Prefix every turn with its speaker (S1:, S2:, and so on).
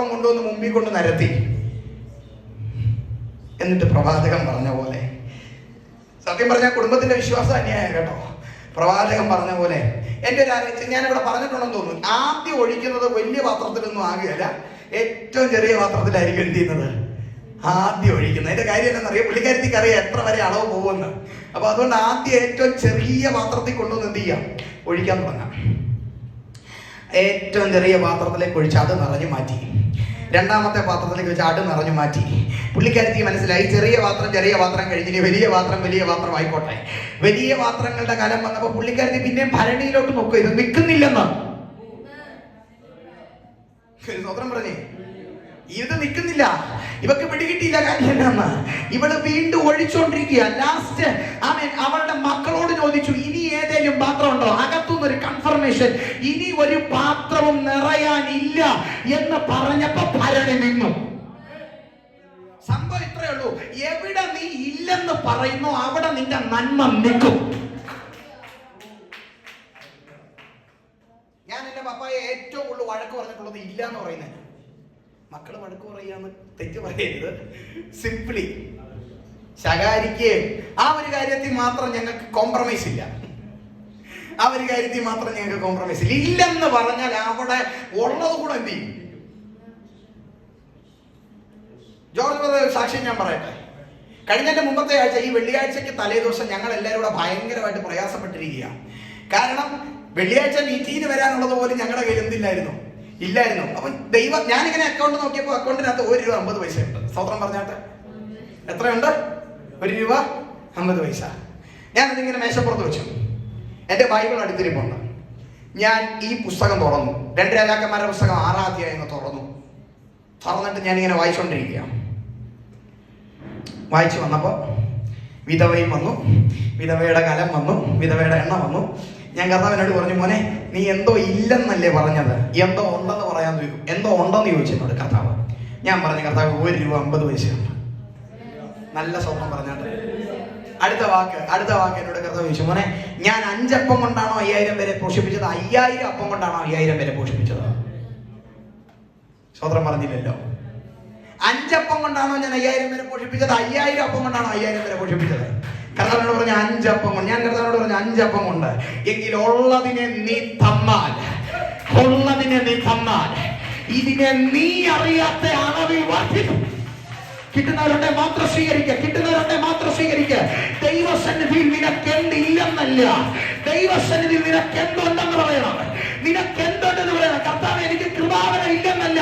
S1: പാത്രം കൊണ്ടുവന്ന് മുമ്പിൽ കൊണ്ട് നിരത്തി. എന്നിട്ട് പ്രവാചകൻ പറഞ്ഞ പോലെ സത്യം പറഞ്ഞ കുടുംബത്തിന്റെ വിശ്വാസം അന്യായ കേട്ടോ. പ്രവാചകൻ പറഞ്ഞ പോലെ എന്റെ ഒരു ആലോചിച്ച് ഞാൻ ഇവിടെ പറഞ്ഞിട്ടുണ്ടെന്ന് തോന്നുന്നു. ആദ്യം ഒഴിക്കുന്നത് വലിയ പാത്രത്തിലൊന്നും ആകുകയല്ല ഏറ്റവും ചെറിയ പാത്രത്തിലായിരിക്കും എന്ത് ചെയ്യുന്നത്? ആദ്യം ഒഴിക്കുന്നത്. അതിന്റെ കാര്യം എന്താണെന്നറിയാം പുള്ളിക്കാരത്തിക്ക് അറിയാം എത്ര വരെ അളവ് പോകുമെന്ന്. അപ്പൊ അതുകൊണ്ട് ആദ്യം ഏറ്റവും ചെറിയ പാത്രത്തിൽ കൊണ്ടുവന്ന് എന്ത് ചെയ്യാം? ഒഴിക്കാൻ തുടങ്ങാം. ഏറ്റവും ചെറിയ പാത്രത്തിലേക്ക് ഒഴിച്ച് അത് നിറഞ്ഞു മാറ്റി. രണ്ടാമത്തെ പാത്രത്തിലേക്ക് വെച്ച് അത് നിറഞ്ഞു മാറ്റി. പുള്ളിക്കാരത്തി മനസ്സിലായി ചെറിയ പാത്രം ചെറിയ പാത്രം കഴിഞ്ഞിട്ട് വലിയ പാത്രം വലിയ പാത്രം ആയിക്കോട്ടെ. വലിയ പാത്രങ്ങളുടെ കാലം വന്നപ്പോൾ പുള്ളിക്കാരത്തി പിന്നെ ഭരണിയിലോട്ട് നോക്കുക ഇത് നിൽക്കുന്നില്ലെന്ന് സ്വതന്ത്രം പറഞ്ഞേ. ഇത് നിൽക്കുന്നില്ല ഇവക്ക് പിടികിട്ടിയില്ല കാര്യം എന്നാ ഇവൾ വീണ്ടും ഒഴിച്ചോണ്ടിരിക്കുക ലാസ്റ്റ് അവളുടെ മക്കളോട് ചോദിച്ചു ഇനി ഏതെങ്കിലും പാത്രം ഉണ്ടോ അകത്തുനിന്ന് ഒരു കൺഫർമേഷൻ ഇനി ഒരു പാത്രവും നിറയാനില്ല എന്ന് പറഞ്ഞപ്പോ ഭരണി നിന്നു. സംഭവം ഇത്രയേ ഉള്ളൂ. എവിടെ നീ ഇല്ലെന്ന് പറയുന്നു അവിടെ നിന്റെ നന്മ നിൽക്കും. ഞാൻ എന്റെ പപ്പായ ഏറ്റവും കൂടുതൽ വഴക്ക് പറഞ്ഞിട്ടുള്ളത് ഇല്ല എന്ന് പറയുന്നത്. മക്കൾ വഴക്ക് പറയാന്ന് തെറ്റ് പറയരുത്. സിംപ്ലി ശകാരിക്കുകയും ആ ഒരു കാര്യത്തിൽ മാത്രം ഞങ്ങൾക്ക് കോംപ്രമൈസ് ഇല്ല. ഒരു കാര്യത്തിൽ മാത്രം ഞങ്ങൾക്ക് കോംപ്രമൈസ് ഇല്ല. ഇല്ലെന്ന് പറഞ്ഞാൽ അവിടെ ഉള്ളത് കൂടെ എന്ത് ചെയ്യും? ജോർജ് സാക്ഷ്യം ഞാൻ പറയട്ടെ. കഴിഞ്ഞതിന്റെ മുമ്പത്തെ ആഴ്ച ഈ വെള്ളിയാഴ്ചക്ക് തലേദിവസം ഞങ്ങൾ എല്ലാവരും കൂടെ ഭയങ്കരമായിട്ട് പ്രയാസപ്പെട്ടിരിക്കുകയാണ്. കാരണം വെള്ളിയാഴ്ച മീറ്റിങ്ങിന് വരാനുള്ളത് പോലും ഞങ്ങളുടെ കയ്യിൽ എന്തില്ലായിരുന്നു? ഇല്ലായിരുന്നു. അപ്പൊ ദൈവം ഞാനിങ്ങനെ അക്കൗണ്ട് നോക്കിയപ്പോൾ അക്കൗണ്ടിനകത്ത് ഒരു രൂപ അമ്പത് പൈസ ഉണ്ട്. സ്വത്രം പറഞ്ഞാട്ടെ. എത്രയുണ്ട്? ഒരു രൂപ അമ്പത് പൈസ. ഞാനതിങ്ങനെ മേശപ്പുറത്ത് വെച്ചു. എന്റെ ബൈബിൾ അടുത്തിരിപ്പുണ്ട് ഞാൻ ഈ പുസ്തകം തുറന്നു. രണ്ട് രാജാക്കന്മാരുടെ പുസ്തകം ആറാം തുറന്നു. തുറന്നിട്ട് ഞാനിങ്ങനെ വായിച്ചുകൊണ്ടിരിക്കുക വായിച്ചു വന്നപ്പോൾ വിധവയും വന്നു. വിധവയുടെ കലം വന്നു. വിധവയുടെ എണ്ണ വന്നു. ഞാൻ കർത്താവിനോട് പറഞ്ഞു മോനെ നീ എന്തോ ഇല്ലെന്നല്ലേ പറഞ്ഞത്? എന്തോ ഉണ്ടെന്ന് പറയാൻ എന്തോ ഉണ്ടെന്ന് ചോദിച്ചു എന്നോട് കർത്താവ്. ഞാൻ പറഞ്ഞു കർത്താവ് ഒരു രൂപ അമ്പത് പൈസയുണ്ട്. നല്ല സ്വപ്നം പറഞ്ഞാട്ട് അടുത്ത വാക്ക് അടുത്ത വാക്ക് എന്നോട് കർത്താവ് ചോദിച്ചു മോനെ ഞാൻ അഞ്ചപ്പം കൊണ്ടാണോ അയ്യായിരം പേരെ പോഷിപ്പിച്ചത്? അയ്യായിരം അപ്പം കൊണ്ടാണോ അയ്യായിരം പേരെ പോഷിപ്പിച്ചത്? സ്വതന്ത്രം പറഞ്ഞില്ലല്ലോ. അഞ്ചപ്പം കൊണ്ടാണോ ഞാൻ അയ്യായിരം വരെ പോഷിപ്പിച്ചത്? അയ്യായിരം അപ്പം കൊണ്ടാണോ അയ്യായിരം പേരെ പോഷിപ്പിച്ചത്? കർത്താവിനോട് പറഞ്ഞ അഞ്ചപ്പം കൊണ്ട് ഞാൻ കർത്താവിനോട് പറഞ്ഞ അഞ്ചപ്പം കൊണ്ട്. എങ്കിൽ ഉള്ളതിനെ നീ തന്നാൽ ഉള്ളതിനെ നീ തന്നാൽ ഇതിനെ നീ അറിയാത്ത അളവിൽ വർദ്ധിക്കും. കിട്ടുന്നവരുടെ മാത്രം സ്വീകരിക്കുക ദൈവസന്നിധിയിൽ നിനക്ക് എന്തുണ്ടെന്ന് പറയണം. നിനക്ക് എന്തുണ്ടെന്ന് പറയണം. കർത്താവ് എനിക്ക് കൃപാവന ഇല്ലെന്നല്ല.